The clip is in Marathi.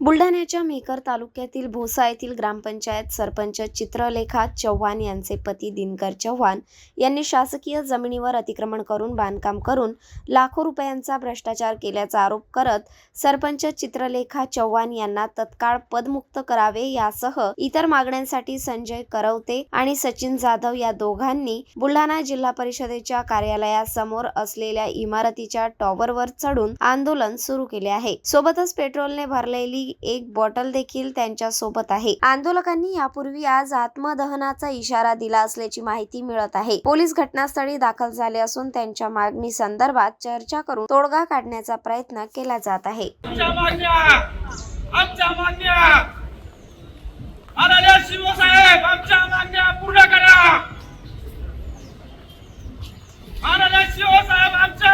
बुलढाण्याच्या मेकर तालुक्यातील भोसा येथील ग्रामपंचायत सरपंच चित्रलेखा चव्हाण यांचे पती दिनकर चव्हाण यांनी शासकीय जमिनीवर अतिक्रमण करून बांधकाम करून लाखो रुपयांचा भ्रष्टाचार केल्याचा आरोप करत सरपंच चित्रलेखा चव्हाण यांना तत्काळ पदमुक्त करावे यासह इतर मागण्यांसाठी संजय करवते आणि सचिन जाधव या दोघांनी बुलढाणा जिल्हा परिषदेच्या कार्यालयासमोर असलेल्या इमारतीच्या टॉवरवर चढून आंदोलन सुरू केले आहे. सोबतच पेट्रोलने भरलेली एक बॉटल देखील त्यांच्यासोबत आहे. आंदोलकांनी यापूर्वी आज आत्मदहनाचा इशारा दिला असल्याची माहिती मिळत आहे. पोलीस घटनास्थळी दाखल झाले असून त्यांच्या मागणी संदर्भात चर्चा करून तोडगा काढण्याचा प्रयत्न केला जात आहे. पूर्ण करा. शिवसाहेब आमच्या